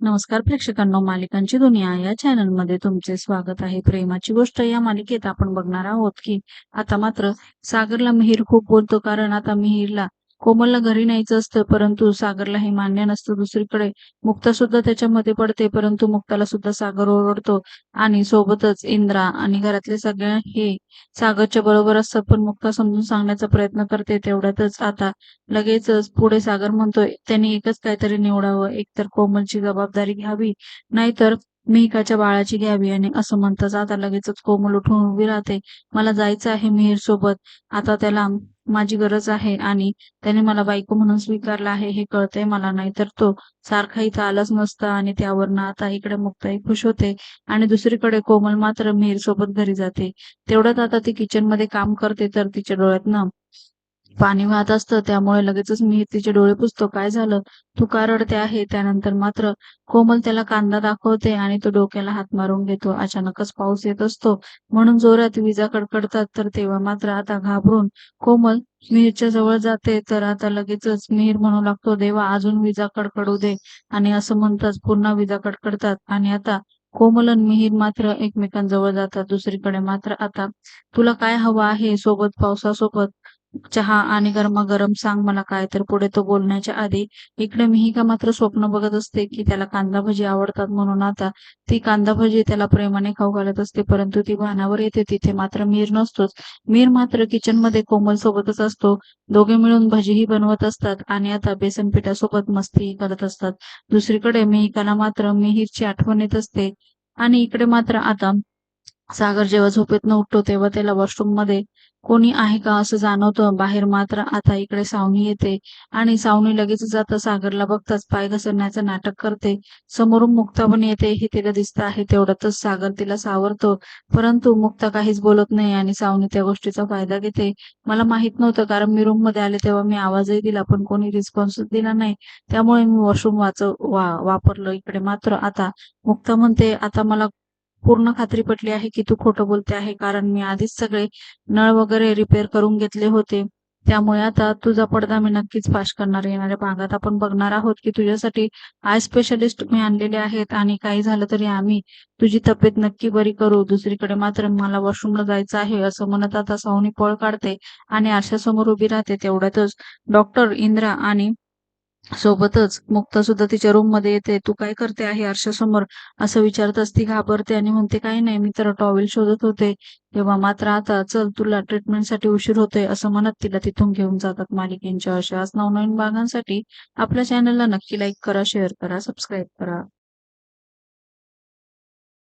नमस्कार प्रेक्षकांनो मालिकांची दुनिया या चॅनलमध्ये तुमचे स्वागत आहे. प्रेमाची गोष्ट या मालिकेत आपण बघणार आहोत की आता मात्र सागरला मिहीर खूप बोलतो कारण आता मिहीरला कोमलला घरी न्यायचं असतं परंतु सागरला हे मान्य नसतं. दुसरीकडे मुक्ता सुद्धा त्याच्यामध्ये पडते परंतु मुक्ताला सुद्धा सागर ओरडतो. आणि सोबतच इंद्रा आणि घरातले सगळे हे सागरच्या बरोबर असतं पण मुक्ता समजून सांगण्याचा प्रयत्न करते. तेवढ्यातच आता लगेचच पुढे सागर म्हणतोय त्यांनी एकच काहीतरी निवडावं. एकतर कोमलची जबाबदारी घ्यावी नाहीतर मिहिकाच्या बाळाची घ्यावी आणि असं म्हणताच आता लगेचच कोमल उठून उभी राहते. मला जायचं आहे मिहीर सोबत. आता त्याला माझी गरज आहे आणि त्याने मला बायको म्हणून स्वीकारलं आहे हे कळतंय मला नाहीतर तो सारखा इथं आलाच नसता आणि त्यावरनं आता इकडे मुक्ताई खुश होते आणि दुसरीकडे कोमल मात्र मिहीर सोबत घरी जाते. तेवढ्यात आता ती किचनमध्ये काम करते तर तिच्या डोळ्यातनं पाणी वाहत असतं त्यामुळे लगेचच मी तिचे डोळे पुसतो. काय झालं? तू का रडते आहे. त्यानंतर मात्र कोमल त्याला कांदा दाखवते आणि तो डोक्याला हात मारून घेतो. अचानकच पाऊस येत असतो. म्हणून जोरात विजा कडकडतात. तर तेव्हा मात्र आता घाबरून कोमल मिहीरच्या जवळ जाते. तर आता लगेचच मिहीर म्हणू लागतो देवा अजून विजा कडकडू दे. आणि असं म्हणताच पुन्हा विजा कडकडतात. आणि आता कोमल आणि मिहीर मात्र एकमेकांजवळ जातात. दुसरीकडे मात्र आता तुला काय हवं आहे? सोबत पावसासोबत चहा आणि गरमागरम सांग मला काय तर पुढे तो बोलण्याच्या आधी इकडे मिहिका मात्र स्वप्न बघत असते की त्याला कांदा भजी आवडतात म्हणून आता ती कांदा भजी त्याला प्रेमाने खाऊ घालत असते परंतु ती भानावर येते तिथे मात्र मीर नसतोच. मीर मात्र किचनमध्ये कोमल सोबतच असतो. दोघे मिळून भजीही बनवत असतात आणि आता बेसन पिठासोबत मस्तीही करत असतात. दुसरीकडे मिहिकाला मात्र मिहीरची आठवण येत असते. आणि इकडे मात्र आता सागर जेव्हा झोपेतनं उठतो तेव्हा त्याला वॉशरूममध्ये कोणी आहे का असं जाणवतं. बाहेर मात्र आता इकडे सावनी येते आणि सावनी लगेच जाता सागरला बघताच पाय घसरण्याचं नाटक करते. समोरून मुक्ता पण येते. हे तिला दिसत आहे तेवढ्यातच सागर तिला सावरतो. परंतु मुक्ता काहीच बोलत नाही आणि सावनी त्या गोष्टीचा फायदा घेते. मला माहीत नव्हतं कारण मी रूममध्ये आले तेव्हा मी आवाजही दिला पण कोणी रिस्पॉन्स दिला नाही. त्यामुळे मी वॉशरूम वाचव वा वापरलं इकडे मात्र आता. मुक्ता म्हणते आता मला पूर्ण खात्री पटली आहे की तू खोटं बोलते आहे कारण मी आधीच सगळे नळ वगैरे रिपेअर करून घेतले होते. त्यामुळे आता तुझा पडदा मी नक्कीच पाश करणार येणाऱ्या भागात आपण बघणार आहोत की तुझ्यासाठी आय स्पेशलिस्ट मी आणलेले आहेत आणि काही झालं तरी आम्ही तुझी तब्येत नक्की बरी करू. दुसरीकडे मात्र मला वॉशरूमला जायचं आहे असं म्हणत आता सावनी पळ काढते आणि आरशासमोर उभी राहते. तेवढ्यातच डॉक्टर इंद्रा आणि सोबतच मुक्ता सुद्धा तिच्या रूममध्ये येते. तू काय करते आहे आरशासमोर? असं विचारताच ती घाबरते आणि म्हणते काही नाही मी तर टॉवेल शोधत होते. तेव्हा मात्र आता चल तुला ट्रीटमेंटसाठी उशीर होतोय असं म्हणत तिला तिथून घेऊन जातात मालिकेंच्या अशाच नवनवीन भागांसाठी. आपल्या चॅनलला नक्की लाईक करा शेअर करा सबस्क्राईब करा.